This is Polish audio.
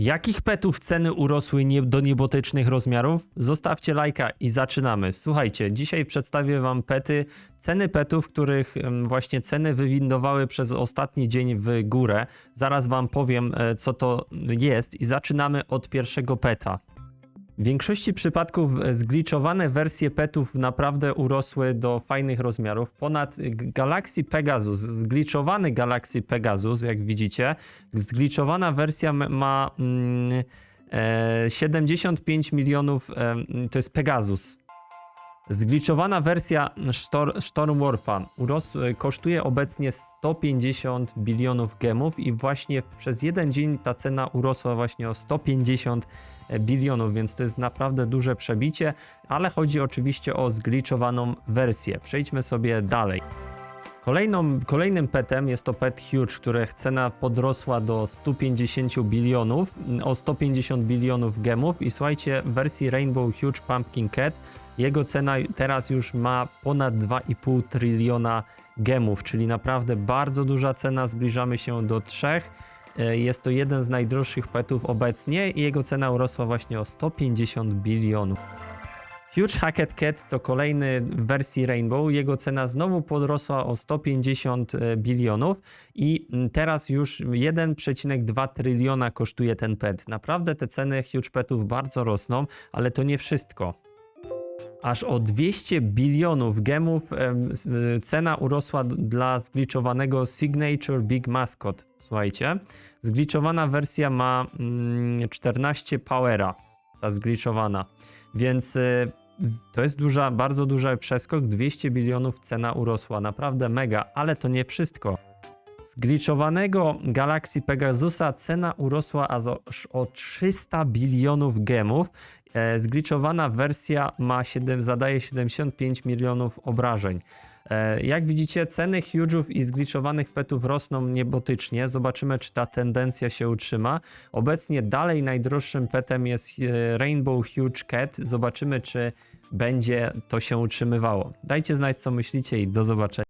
Jakich petów ceny urosły nie, do niebotycznych rozmiarów? Zostawcie lajka i zaczynamy. Słuchajcie, dzisiaj przedstawię wam pety, ceny petów, których właśnie ceny wywindowały przez ostatni dzień w górę. Zaraz wam powiem, e, co to jest i zaczynamy od pierwszego peta. W większości przypadków e, zgliczowane wersje petów naprawdę urosły do fajnych rozmiarów. Ponad Galaxy Pegasus, zgliczowany Galaxy Pegasus, jak widzicie, zgliczowana wersja ma mm, e, 75 milionów, e, to jest Pegasus. Zgliczowana wersja Stor- Stormwarfa kosztuje obecnie 150 bilionów gemów i właśnie przez jeden dzień ta cena urosła właśnie o 150 bilionów, więc to jest naprawdę duże przebicie, ale chodzi oczywiście o zgliczowaną wersję. Przejdźmy sobie dalej. Kolejną, kolejnym petem jest to pet Huge, których cena podrosła do 150 bilionów, o 150 bilionów gemów i słuchajcie, w wersji Rainbow Huge Pumpkin Cat jego cena teraz już ma ponad 2,5 tryliona gemów, czyli naprawdę bardzo duża cena, zbliżamy się do 3. E, Jest to jeden z najdroższych petów obecnie i jego cena urosła właśnie o 150 bilionów. Huge Hackett Cat to kolejny w wersji Rainbow. Jego cena znowu podrosła o 150 bilionów i mm, teraz już 1,2 tryliona kosztuje ten pet. Naprawdę te ceny Huge Petów bardzo rosną, ale to nie wszystko. Aż o 200 bilionów gemów em, s- y, cena urosła dla zgliczowanego Signature Big Mascot. Słuchajcie, zgliczowana wersja ma mm, 14 powera, ta zgliczowana, więc y, to jest duża, bardzo duży przeskok. 200 bilionów cena urosła, naprawdę mega, ale to nie wszystko. Zgliczowanego Galaxy Pegasusa cena urosła aż o 300 bilionów gemów. E, Zgliczowana wersja ma 7, zadaje 75 milionów obrażeń. E, Jak widzicie, ceny Huge'ów i zgliczowanych petów rosną niebotycznie. Zobaczymy, czy ta tendencja się utrzyma. Obecnie dalej najdroższym petem jest e, Rainbow Huge Cat. Zobaczymy, czy będzie to się utrzymywało. Dajcie znać, co myślicie i do zobaczenia.